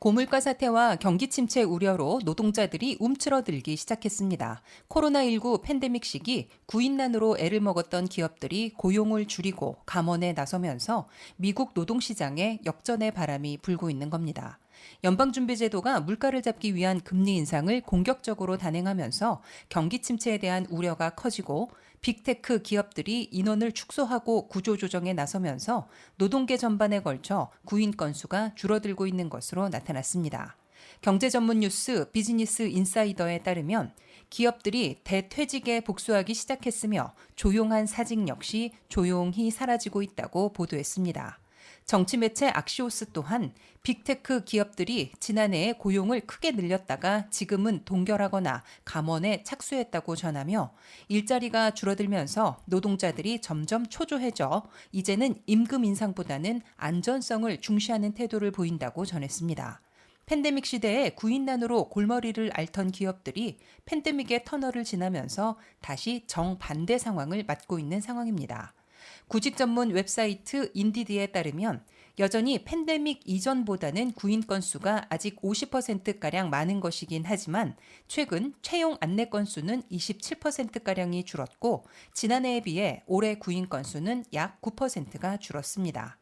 고물가 사태와 경기 침체 우려로 노동자들이 움츠러들기 시작했습니다. 코로나19 팬데믹 시기 구인난으로 애를 먹었던 기업들이 고용을 줄이고 감원에 나서면서 미국 노동시장에 역전의 바람이 불고 있는 겁니다. 연방준비제도가 물가를 잡기 위한 금리 인상을 공격적으로 단행하면서 경기 침체에 대한 우려가 커지고 빅테크 기업들이 인원을 축소하고 구조조정에 나서면서 노동계 전반에 걸쳐 구인 건수가 줄어들고 있는 것으로 나타났습니다. 경제 전문 뉴스 비즈니스 인사이더에 따르면 기업들이 대퇴직에 복수하기 시작했으며 조용한 사직 역시 조용히 사라지고 있다고 보도했습니다. 정치 매체 악시오스 또한 빅테크 기업들이 지난해에 고용을 크게 늘렸다가 지금은 동결하거나 감원에 착수했다고 전하며 일자리가 줄어들면서 노동자들이 점점 초조해져 이제는 임금 인상보다는 안전성을 중시하는 태도를 보인다고 전했습니다. 팬데믹 시대에 구인난으로 골머리를 앓던 기업들이 팬데믹의 터널을 지나면서 다시 정반대 상황을 맞고 있는 상황입니다. 구직 전문 웹사이트 인디디에 따르면 여전히 팬데믹 이전보다는 구인 건수가 아직 50%가량 많은 것이긴 하지만 최근 채용 안내 건수는 27%가량이 줄었고 지난해에 비해 올해 구인 건수는 약 9%가 줄었습니다.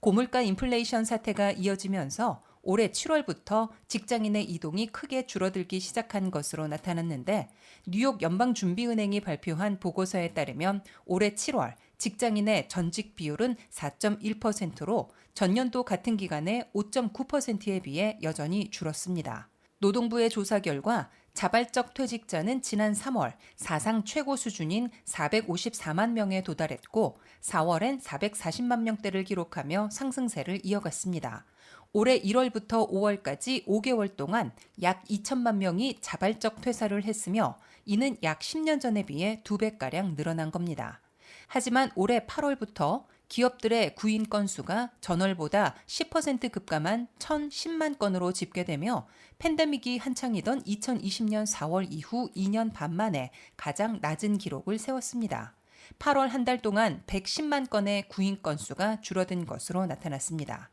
고물가 인플레이션 사태가 이어지면서 올해 7월부터 직장인의 이동이 크게 줄어들기 시작한 것으로 나타났는데 뉴욕 연방준비은행이 발표한 보고서에 따르면 올해 7월 직장인의 전직 비율은 4.1%로 전년도 같은 기간에 5.9%에 비해 여전히 줄었습니다. 노동부의 조사 결과 자발적 퇴직자는 지난 3월 사상 최고 수준인 454만 명에 도달했고 4월엔 440만 명대를 기록하며 상승세를 이어갔습니다. 올해 1월부터 5월까지 5개월 동안 약 2천만 명이 자발적 퇴사를 했으며 이는 약 10년 전에 비해 2배가량 늘어난 겁니다. 하지만 올해 8월부터 기업들의 구인 건수가 전월보다 10% 급감한 1,010만 건으로 집계되며 팬데믹이 한창이던 2020년 4월 이후 2년 반 만에 가장 낮은 기록을 세웠습니다. 8월 한 달 동안 110만 건의 구인 건수가 줄어든 것으로 나타났습니다.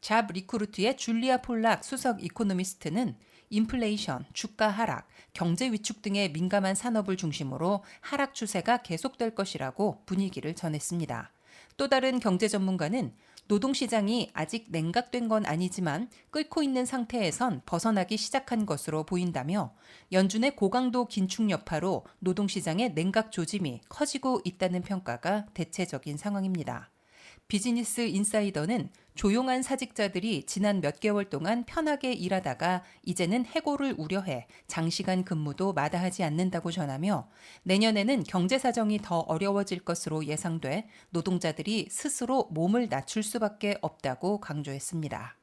잡 리크루트의 줄리아 폴락 수석 이코노미스트는 인플레이션, 주가 하락, 경제 위축 등의 민감한 산업을 중심으로 하락 추세가 계속될 것이라고 분위기를 전했습니다. 또 다른 경제 전문가는 노동시장이 아직 냉각된 건 아니지만 끓고 있는 상태에선 벗어나기 시작한 것으로 보인다며 연준의 고강도 긴축 여파로 노동시장의 냉각 조짐이 커지고 있다는 평가가 대체적인 상황입니다. 비즈니스 인사이더는 조용한 사직자들이 지난 몇 개월 동안 편하게 일하다가 이제는 해고를 우려해 장시간 근무도 마다하지 않는다고 전하며 내년에는 경제 사정이 더 어려워질 것으로 예상돼 노동자들이 스스로 몸을 낮출 수밖에 없다고 강조했습니다.